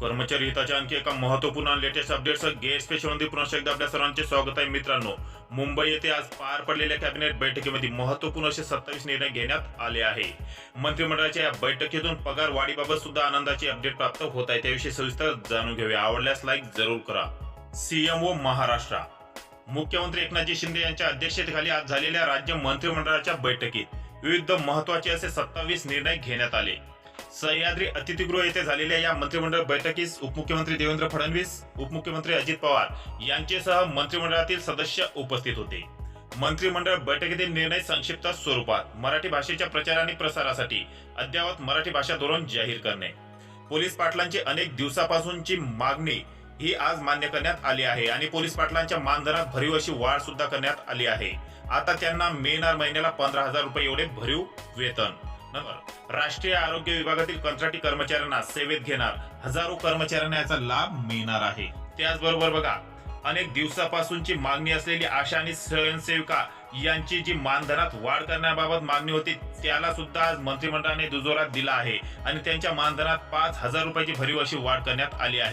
कर्मचारी हिताच्या आणखी एका महत्त्वपूर्ण आणि लेटेस्ट अपडेटसह गेट स्पेशलमध्ये पुन्हा एकदा आपल्या सर्वांचे स्वागत आहे मित्रांनो. मुंबई येथे आज पार पडलेल्या कॅबिनेट बैठकीमध्ये महत्त्वपूर्ण असे सत्तावीस निर्णय घेण्यात आले आहे. मंत्रिमंडळाच्या या बैठकीतून पगार वाढीबाबत सुद्धा आनंदाची अपडेट प्राप्त होत आहे. त्याविषयी सविस्तर जाणून घेऊया. आवडल्यास लाईक जरूर करा. सीएमओ महाराष्ट्र. मुख्यमंत्री एकनाथजी शिंदे यांच्या अध्यक्षतेखाली आज झालेल्या राज्य मंत्रिमंडळाच्या बैठकीत विविध महत्त्वाचे असे सत्तावीस निर्णय घेण्यात आले. सह्याद्री अतिथीगृह येथे झालेल्या या मंत्रिमंडळ बैठकीस उपमुख्यमंत्री देवेंद्र फडणवीस उपमुख्यमंत्री अजित पवार यांचेसह मंत्रिमंडळातील सदस्य उपस्थित होते. मंत्रिमंडळ बैठकीतील निर्णय संक्षिप्त स्वरूपात मराठी भाषेच्या प्रचार आणि प्रसारासाठी अद्ययावत मराठी भाषा धोरण जाहीर करणे. पोलीस पाटलांची अनेक दिवसापासूनची मागणी ही आज मान्य करण्यात आली आहे आणि पोलीस पाटलांच्या मानधनात भरीव अशी वाढ सुद्धा करण्यात आली आहे. आता त्यांना मिळणार महिन्याला पंधरा हजार रुपये एवढे भरीव वेतन. नंबर राष्ट्रीय आरोग्य विभागातील कंत्राटी कर्मचाऱ्यांना सेवेत घेणार. हजारो कर्मचाऱ्यांना याचा लाभ मिळणार आहे. त्याचबरोबर बघा अनेक दिवसापासूनची मागणी असलेली आशा आणि स्वयंसेविका यांची जी मानधनात वाढ करण्याबाबत मागणी होती त्याला सुद्धा आज मंत्रिमंडळाने दुजोरा दिला आहे. आणि त्यांच्या मानधनात पाच हजार रुपयाची भरीव अशी वाढ करण्यात आली आहे.